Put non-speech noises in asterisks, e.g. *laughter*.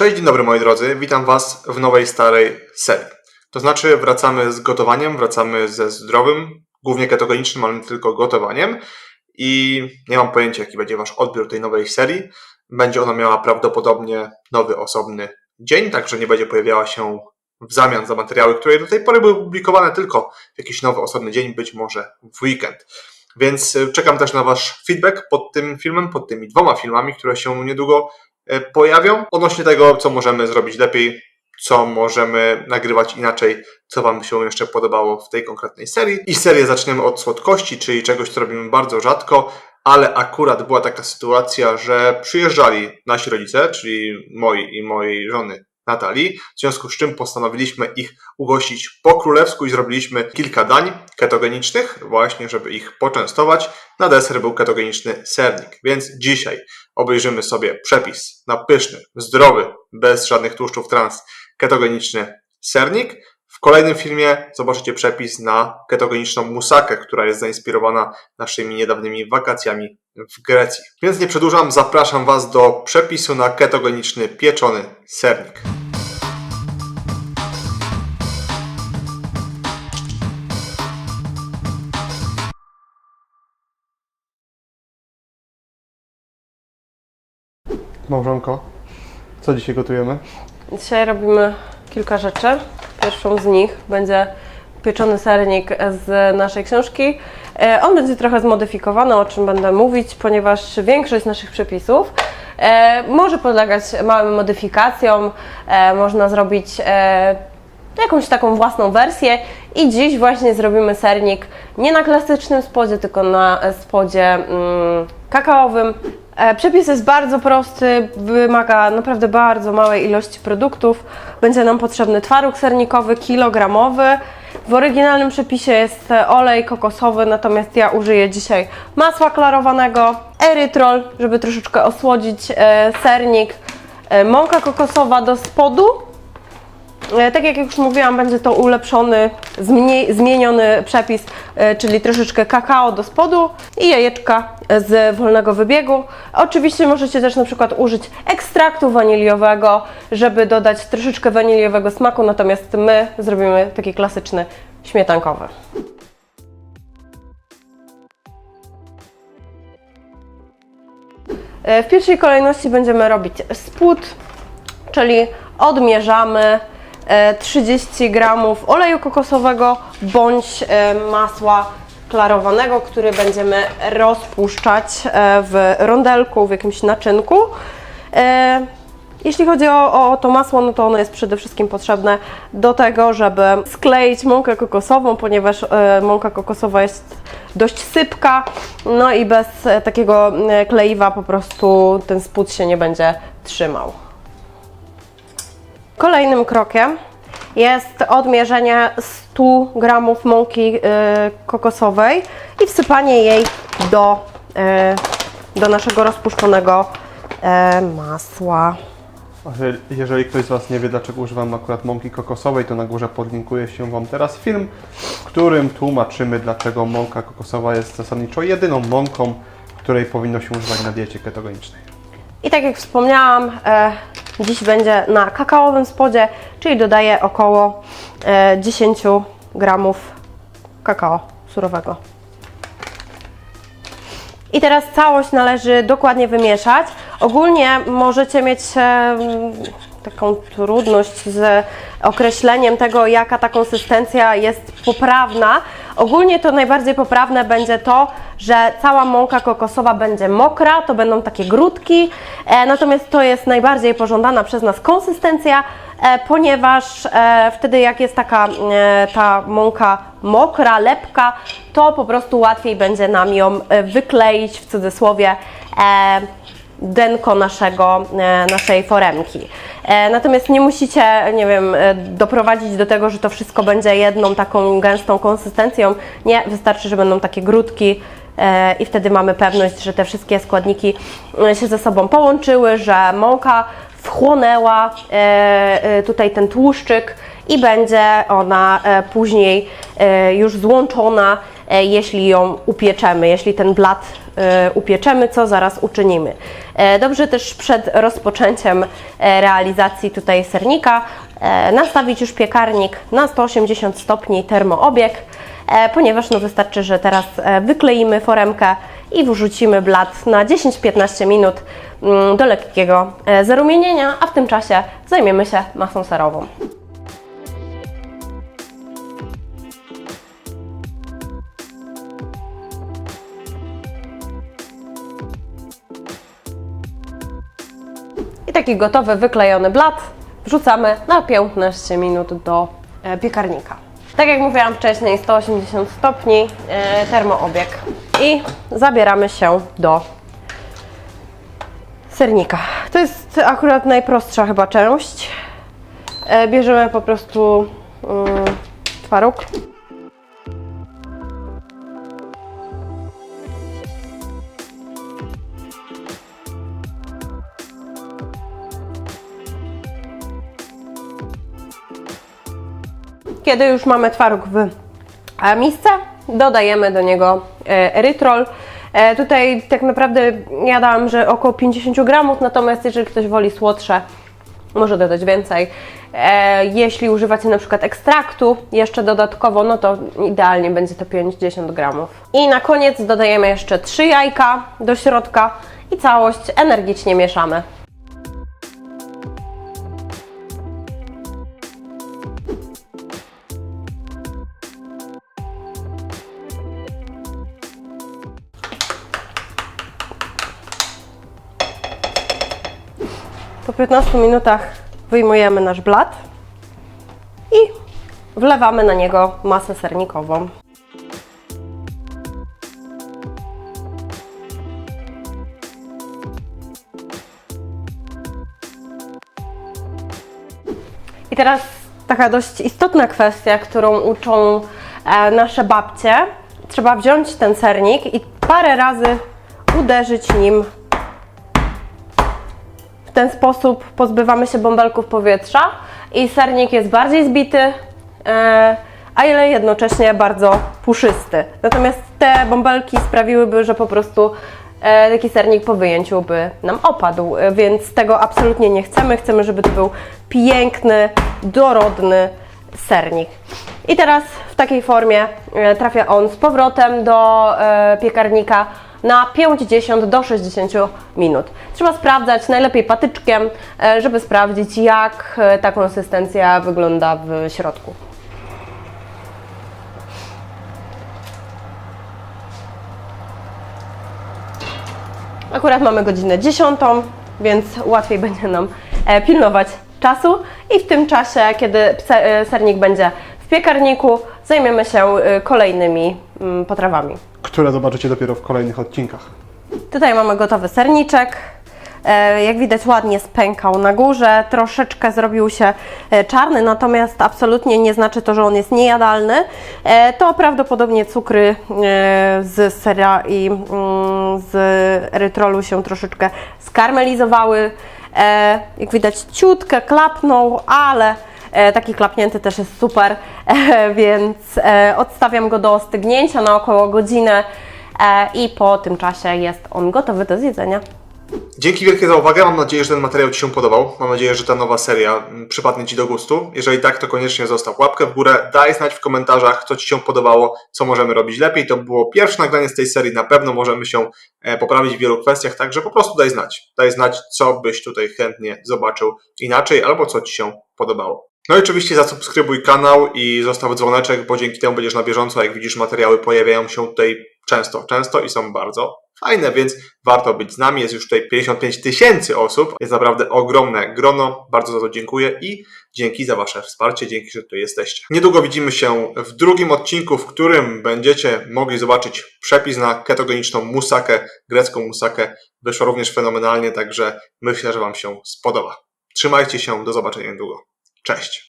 Cześć, dzień dobry moi drodzy. Witam Was w nowej, starej serii. To znaczy wracamy z gotowaniem, wracamy ze zdrowym, głównie ketogenicznym, ale nie tylko gotowaniem. I nie mam pojęcia, jaki będzie Wasz odbiór tej nowej serii. Będzie ona miała prawdopodobnie nowy, osobny dzień, także nie będzie pojawiała się w zamian za materiały, które do tej pory były publikowane tylko w jakiś nowy, osobny dzień, być może w weekend. Więc y, czekam też na Wasz feedback pod tym filmem, pod tymi dwoma filmami, które się niedługo e, pojawią, odnośnie tego, co możemy zrobić lepiej, co możemy nagrywać inaczej, co Wam się jeszcze podobało w tej konkretnej serii. I serię zaczniemy od słodkości, czyli czegoś, co robimy bardzo rzadko, ale akurat była taka sytuacja, że przyjeżdżali nasi rodzice, czyli moi i mojej żony Natalii, w związku z czym postanowiliśmy ich ugościć po królewsku i zrobiliśmy kilka dań ketogenicznych, właśnie żeby ich poczęstować. Na deser był ketogeniczny sernik, więc dzisiaj obejrzymy sobie przepis na pyszny, zdrowy, bez żadnych tłuszczów trans, ketogeniczny sernik. W kolejnym filmie zobaczycie przepis na ketogeniczną musakę, która jest zainspirowana naszymi niedawnymi wakacjami w Grecji. Więc nie przedłużam, zapraszam Was do przepisu na ketogeniczny pieczony sernik. Małżonko, co dzisiaj gotujemy? Dzisiaj robimy kilka rzeczy. Pierwszą z nich będzie pieczony sernik z naszej książki. E, On będzie trochę zmodyfikowany, o czym będę mówić, ponieważ większość naszych przepisów e, może podlegać małym modyfikacjom. E, Można zrobić jakąś taką własną wersję i dziś właśnie zrobimy sernik nie na klasycznym spodzie, tylko na spodzie mm, kakaowym. E, Przepis jest bardzo prosty, wymaga naprawdę bardzo małej ilości produktów. Będzie nam potrzebny twaróg sernikowy kilogramowy. W oryginalnym przepisie jest e, olej kokosowy, natomiast ja użyję dzisiaj masła klarowanego, erytrol, żeby troszeczkę osłodzić e, sernik, mąka kokosowa do spodu, Tak jak już mówiłam, będzie to ulepszony, zmieni- zmieniony przepis, e, czyli troszeczkę kakao do spodu i jajeczka z wolnego wybiegu. Oczywiście możecie też na przykład użyć ekstraktu waniliowego, żeby dodać troszeczkę waniliowego smaku, natomiast my zrobimy taki klasyczny śmietankowy. E, W pierwszej kolejności będziemy robić spód, czyli odmierzamy e, 30 gramów oleju kokosowego bądź e, masła klarowanego, który będziemy rozpuszczać e, w rondelku, w jakimś naczynku. E, Jeśli chodzi o, o to masło, no to ono jest przede wszystkim potrzebne do tego, żeby skleić mąkę kokosową, ponieważ e, mąka kokosowa jest dość sypka, no i bez e, takiego e, kleiwa po prostu ten spód się nie będzie trzymał. Kolejnym krokiem jest odmierzenie 100 gramów mąki y, kokosowej i wsypanie jej do, y, do naszego rozpuszczonego y, masła. Jeżeli ktoś z Was nie wie, dlaczego używam akurat mąki kokosowej, to na górze podlinkuję się Wam teraz film, w którym tłumaczymy, dlaczego mąka kokosowa jest zasadniczo jedyną mąką, której powinno się używać na diecie ketogenicznej. I tak jak wspomniałam, e, dziś będzie na kakaowym spodzie, czyli dodaję około e, 10 gramów kakao surowego. I teraz całość należy dokładnie wymieszać. Ogólnie możecie mieć e, taką trudność z określeniem tego, jaka ta konsystencja jest poprawna. Ogólnie to najbardziej poprawne będzie to, że cała mąka kokosowa będzie mokra, to będą takie grudki, e, natomiast to jest najbardziej pożądana przez nas konsystencja, e, ponieważ e, wtedy jak jest taka e, ta mąka mokra, lepka, to po prostu łatwiej będzie nam ją e, wykleić w cudzysłowie e, denko naszego, e, naszej foremki. E, Natomiast nie musicie, nie wiem, e, doprowadzić do tego, że to wszystko będzie jedną taką gęstą konsystencją. Nie, wystarczy, że będą takie grudki i wtedy mamy pewność, że te wszystkie składniki e, się ze sobą połączyły, że mąka wchłonęła e, e, tutaj ten tłuszczyk i będzie ona e, później e, już złączona e, jeśli ją upieczemy, jeśli ten blat e, upieczemy, co zaraz uczynimy. E, Dobrze też przed rozpoczęciem e, realizacji tutaj sernika e, nastawić już piekarnik na 180 stopni termoobieg, e, ponieważ no wystarczy, że teraz e, wykleimy foremkę i wrzucimy blat na 10-15 minut mm, do lekkiego e, zarumienienia, a w tym czasie zajmiemy się masą serową. I taki gotowy, wyklejony blat wrzucamy na 15 minut do e, piekarnika. Tak jak mówiłam wcześniej, 180 stopni, e, termoobieg. I zabieramy się do sernika. To jest akurat najprostsza chyba część. E, Bierzemy po prostu mm, twaróg. Kiedy już mamy twaróg w e, misce, dodajemy do niego e, erytrol. E, Tutaj tak naprawdę ja dałam, że około 50 gramów, natomiast jeżeli ktoś woli słodsze, może dodać więcej. Jeśli używacie na przykład ekstraktu jeszcze dodatkowo, no to idealnie będzie to 50 gramów. I na koniec dodajemy jeszcze 3 jajka do środka i całość energicznie mieszamy. Po 15 minutach wyjmujemy nasz blat i wlewamy na niego masę sernikową. I teraz taka dość istotna kwestia, którą uczą e, nasze babcie. Trzeba wziąć ten sernik i parę razy uderzyć nim w ten sposób pozbywamy się bąbelków powietrza i sernik jest bardziej zbity, e, a ile jednocześnie bardzo puszysty. Natomiast te bąbelki sprawiłyby, że po prostu e, taki sernik po wyjęciu by nam opadł, e, więc tego absolutnie nie chcemy. Chcemy, żeby to był piękny, dorodny sernik. I teraz w takiej formie trafia on z powrotem do piekarnika na 50 do 60 minut. Trzeba sprawdzać najlepiej patyczkiem, e, żeby sprawdzić jak e, ta konsystencja wygląda w środku. Akurat mamy godzinę 10, więc łatwiej będzie nam e, pilnować czasu i w tym czasie, kiedy sernik będzie piekarniku, zajmiemy się e, kolejnymi mm, potrawami. które zobaczycie dopiero w kolejnych odcinkach. Tutaj mamy gotowy serniczek. E, Jak widać ładnie spękał na górze, troszeczkę zrobił się e, czarny, natomiast absolutnie nie znaczy to, że on jest niejadalny. E, To prawdopodobnie cukry z sera i mm, z erytrolu się troszeczkę skarmelizowały. Jak widać ciutkę klapnął, ale taki klapnięty też jest super, *laughs* e, więc e, odstawiam go do ostygnięcia na około godzinę e, i po tym czasie jest on gotowy do zjedzenia. Dzięki wielkie za uwagę. Mam nadzieję, że ten materiał Ci się podobał. Mam nadzieję, że ta nowa seria przypadnie Ci do gustu. Jeżeli tak, to koniecznie zostaw łapkę w górę. Daj znać w komentarzach, co Ci się podobało, co możemy robić lepiej. To było pierwsze nagranie z tej serii. Na pewno możemy się e, poprawić w wielu kwestiach, także po prostu daj znać. Daj znać, co byś tutaj chętnie zobaczył inaczej, albo co Ci się podobało. No i oczywiście zasubskrybuj kanał i zostaw dzwoneczek, bo dzięki temu będziesz na bieżąco. Jak widzisz, materiały pojawiają się tutaj często, często i są bardzo fajne, więc warto być z nami. Jest już tutaj 55 tysięcy osób. Jest naprawdę ogromne grono. Bardzo za to dziękuję i dzięki za Wasze wsparcie, dzięki, że tutaj jesteście. Niedługo widzimy się w drugim odcinku, w którym będziecie mogli zobaczyć przepis na ketogeniczną musakę, grecką musakę. Wyszło również fenomenalnie, także myślę, że Wam się spodoba. Trzymajcie się, do zobaczenia niedługo. Cześć!